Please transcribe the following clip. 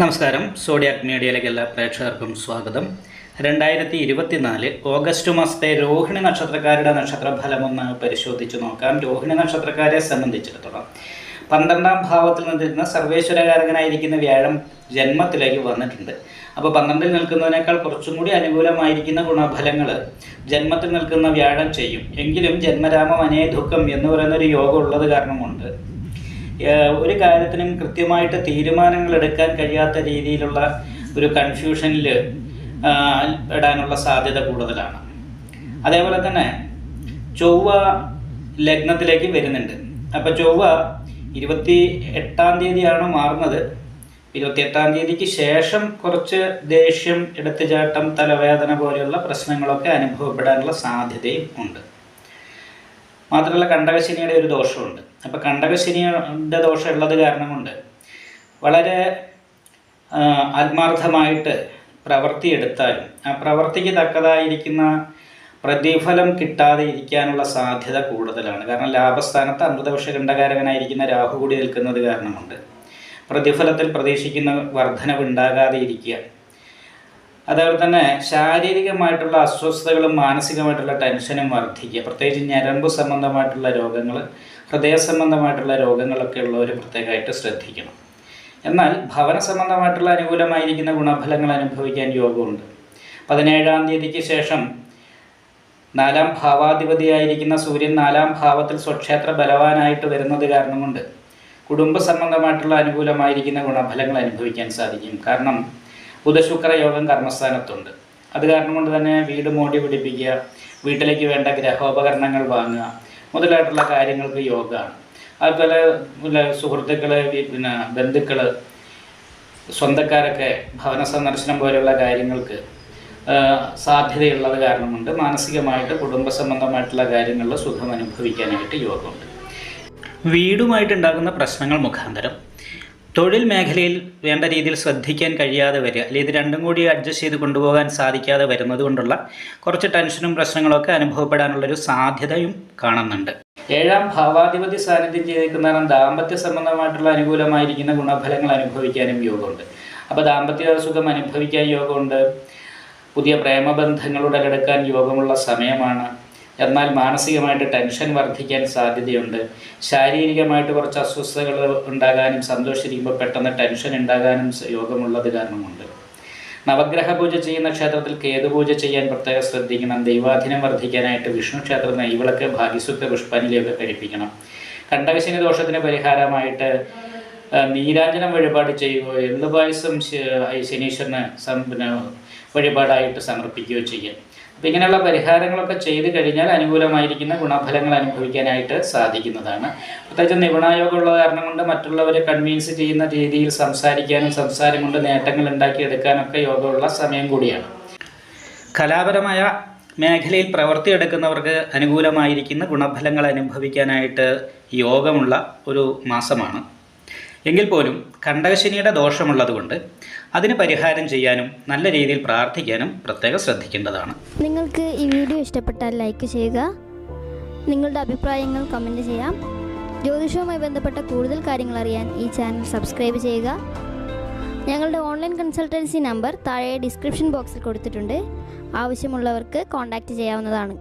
നമസ്കാരം. സോഡിയാക് മീഡിയയിലേക്ക് എല്ലാ പ്രേക്ഷകർക്കും സ്വാഗതം. രണ്ടായിരത്തി ഇരുപത്തിനാല് ഓഗസ്റ്റ് മാസത്തെ രോഹിണി നക്ഷത്രക്കാരുടെ നക്ഷത്രഫലം ഒന്ന് പരിശോധിച്ച് നോക്കാം. രോഹിണി നക്ഷത്രക്കാരെ സംബന്ധിച്ചിടത്തോളം പന്ത്രണ്ടാം ഭാവത്തിൽ നിന്നിരുന്ന സർവേശ്വരകാരകനായിരിക്കുന്ന വ്യാഴം ജന്മത്തിലേക്ക് വന്നിട്ടുണ്ട്. അപ്പോൾ പന്ത്രണ്ടിൽ നിൽക്കുന്നതിനേക്കാൾ കുറച്ചും കൂടി അനുകൂലമായിരിക്കുന്ന ഗുണഫലങ്ങൾ ജന്മത്തിൽ നിൽക്കുന്ന വ്യാഴം ചെയ്യും. എങ്കിലും ജന്മരാമം അനേ ദുഃഖം എന്ന് പറയുന്ന ഒരു യോഗം ഉള്ളത് കാരണം കൊണ്ട് ഏഹ് ഒരു കാര്യത്തിനും കൃത്യമായിട്ട് തീരുമാനങ്ങൾ എടുക്കാൻ കഴിയാത്ത രീതിയിലുള്ള ഒരു കൺഫ്യൂഷനിൽ ഇടാനുള്ള സാധ്യത കൂടുതലാണ്. അതേപോലെ തന്നെ ചൊവ്വ ലഗ്നത്തിലേക്ക് വരുന്നുണ്ട്. അപ്പോൾ ചൊവ്വ ഇരുപത്തി എട്ടാം തീയതിയാണ് മാറുന്നത്. ഇരുപത്തി എട്ടാം തീയതിക്ക് ശേഷം കുറച്ച് ദേഷ്യം എടുത്തുചാട്ടം തലവേദന പോലെയുള്ള പ്രശ്നങ്ങളൊക്കെ അനുഭവപ്പെടാനുള്ള സാധ്യതയും ഉണ്ട്. മാത്രമല്ല കണ്ടകശനിയുടെ ഒരു ദോഷമുണ്ട്. അപ്പോൾ കണ്ടകശനിയുടെ ദോഷം ഉള്ളത് കാരണം കൊണ്ട് വളരെ ആത്മാർത്ഥമായിട്ട് പ്രവൃത്തി എടുത്താലും ആ പ്രവർത്തിക്ക് തക്കതായിരിക്കുന്ന പ്രതിഫലം കിട്ടാതെ ഇരിക്കാനുള്ള സാധ്യത കൂടുതലാണ്. കാരണം ലാഭസ്ഥാനത്ത് അമൃതവർഷ ഖണ്ഡകാരകനായിരിക്കുന്ന രാഹു കൂടി നിൽക്കുന്നത് കാരണമുണ്ട്. പ്രതിഫലത്തിൽ പ്രതീക്ഷിക്കുന്ന വർധനവ് ഉണ്ടാകാതെ ഇരിക്കുക. അതേപോലെ തന്നെ ശാരീരികമായിട്ടുള്ള അസ്വസ്ഥതകളും മാനസികമായിട്ടുള്ള ടെൻഷനും വർദ്ധിക്കുക. പ്രത്യേകിച്ച് ഞരമ്പ് സംബന്ധമായിട്ടുള്ള രോഗങ്ങൾ ഹൃദയ സംബന്ധമായിട്ടുള്ള രോഗങ്ങളൊക്കെ ഉള്ളവർ പ്രത്യേകമായിട്ട് ശ്രദ്ധിക്കണം. എന്നാൽ ഭവന സംബന്ധമായിട്ടുള്ള അനുകൂലമായിരിക്കുന്ന ഗുണഫലങ്ങൾ അനുഭവിക്കാൻ യോഗമുണ്ട്. പതിനേഴാം തീയതിക്ക് ശേഷം നാലാം ഭാവാധിപതിയായിരിക്കുന്ന സൂര്യൻ നാലാം ഭാവത്തിൽ സ്വക്ഷേത്ര ബലവാനായിട്ട് വരുന്നത് കാരണം കൊണ്ട് കുടുംബ സംബന്ധമായിട്ടുള്ള അനുകൂലമായിരിക്കുന്ന ഗുണഫലങ്ങൾ അനുഭവിക്കാൻ സാധിക്കും. കാരണം ബുധശുക്ര യോഗം കർമ്മസ്ഥാനത്തുണ്ട്. അത് കാരണം കൊണ്ട് തന്നെ വീട് മോടി പിടിപ്പിക്കുക വീട്ടിലേക്ക് വേണ്ട ഗ്രഹോപകരണങ്ങൾ വാങ്ങുക മുതലായിട്ടുള്ള കാര്യങ്ങൾക്ക് യോഗമാണ്. അതുപോലെ പിന്നെ സുഹൃത്തുക്കൾ പിന്നെ ബന്ധുക്കൾ സ്വന്തക്കാരൊക്കെ ഭവന സന്ദർശനം പോലെയുള്ള കാര്യങ്ങൾക്ക് സാധ്യതയുള്ളത് കാരണമുണ്ട്. മാനസികമായിട്ട് കുടുംബ സംബന്ധമായിട്ടുള്ള കാര്യങ്ങളിൽ സുഖം അനുഭവിക്കാനായിട്ട് യോഗമുണ്ട്. വീടുമായിട്ടുണ്ടാകുന്ന പ്രശ്നങ്ങൾ മുഖാന്തരം തൊഴിൽ മേഖലയിൽ വേണ്ട രീതിയിൽ ശ്രദ്ധിക്കാൻ കഴിയാതെ വരിക അല്ലെങ്കിൽ ഇത് രണ്ടും കൂടി അഡ്ജസ്റ്റ് ചെയ്ത് കൊണ്ടുപോകാൻ സാധിക്കാതെ വരുന്നത് കൊണ്ടുള്ള കുറച്ച് ടെൻഷനും പ്രശ്നങ്ങളൊക്കെ അനുഭവപ്പെടാനുള്ളൊരു സാധ്യതയും കാണുന്നുണ്ട്. ഏഴാം ഭാവാധിപതി സാന്നിധ്യം ചെയ്തിരിക്കുന്ന ദാമ്പത്യ സംബന്ധമായിട്ടുള്ള അനുകൂലമായിരിക്കുന്ന ഗുണഫലങ്ങൾ അനുഭവിക്കാനും യോഗമുണ്ട്. അപ്പോൾ ദാമ്പത്യ സുഖം അനുഭവിക്കാൻ യോഗമുണ്ട്. പുതിയ പ്രേമബന്ധങ്ങൾ ഉടലെടുക്കാൻ യോഗമുള്ള സമയമാണ്. എന്നാൽ മാനസികമായിട്ട് ടെൻഷൻ വർദ്ധിക്കാൻ സാധ്യതയുണ്ട്. ശാരീരികമായിട്ട് കുറച്ച് അസ്വസ്ഥതകൾ ഉണ്ടാകാനും സന്തോഷിച്ചിരിക്കുമ്പോൾ പെട്ടെന്ന് ടെൻഷൻ ഉണ്ടാകാനും യോഗമുള്ളത് കാരണമുണ്ട്. നവഗ്രഹ പൂജ ചെയ്യുന്ന ക്ഷേത്രത്തിൽ കേതു പൂജ ചെയ്യാൻ പ്രത്യേകം ശ്രദ്ധിക്കണം. ദൈവാധീനം വർദ്ധിക്കാനായിട്ട് വിഷ്ണു ക്ഷേത്ര നെയ്വിളക്ക് ഭാഗ്യസുക്ത പുഷ്പാഞ്ജലിയൊക്കെ കഴിപ്പിക്കണം. കണ്ടകശനി ദോഷത്തിന് പരിഹാരമായിട്ട് നീരാഞ്ജനം വഴിപാട് ചെയ്യുകയോ എള്ളുപായസം ശനീശ്വരന് സം- വഴിപാടായിട്ട് സമർപ്പിക്കുകയോ ചെയ്യാം. അപ്പം ഇങ്ങനെയുള്ള പരിഹാരങ്ങളൊക്കെ ചെയ്തു കഴിഞ്ഞാൽ അനുകൂലമായിരിക്കുന്ന ഗുണഫലങ്ങൾ അനുഭവിക്കാനായിട്ട് സാധിക്കുന്നതാണ്. പ്രത്യേകിച്ച് നിപുണായോഗമുള്ള കാരണം കൊണ്ട് മറ്റുള്ളവരെ കൺവീൻസ് ചെയ്യുന്ന രീതിയിൽ സംസാരിക്കാനും സംസാരം കൊണ്ട് നേട്ടങ്ങൾ ഉണ്ടാക്കിയെടുക്കാനൊക്കെ യോഗമുള്ള സമയം കൂടിയാണ്. കലാപരമായ മേഖലയിൽ പ്രവർത്തിയെടുക്കുന്നവർക്ക് അനുകൂലമായിരിക്കുന്ന ഗുണഫലങ്ങൾ അനുഭവിക്കാനായിട്ട് യോഗമുള്ള ഒരു മാസമാണ്. എങ്കിൽ പോലും കണ്ടകശനിയുടെ ദോഷമുള്ളതുകൊണ്ട് അതിന് പരിഹാരം ചെയ്യാനും നല്ല രീതിയിൽ പ്രാർത്ഥിക്കാനും പ്രത്യേകം ശ്രദ്ധിക്കേണ്ടതാണ്. നിങ്ങൾക്ക് ഈ വീഡിയോ ഇഷ്ടപ്പെട്ടാൽ ലൈക്ക് ചെയ്യുക. നിങ്ങളുടെ അഭിപ്രായങ്ങൾ കമന്റ് ചെയ്യാം. ജ്യോതിഷവുമായി ബന്ധപ്പെട്ട കൂടുതൽ കാര്യങ്ങൾ അറിയാൻ ഈ ചാനൽ സബ്സ്ക്രൈബ് ചെയ്യുക. ഞങ്ങളുടെ ഓൺലൈൻ കൺസൾട്ടൻസി നമ്പർ താഴെ ഡിസ്ക്രിപ്ഷൻ ബോക്സിൽ കൊടുത്തിട്ടുണ്ട്. ആവശ്യമുള്ളവർക്ക് കോൺടാക്റ്റ് ചെയ്യാവുന്നതാണ്.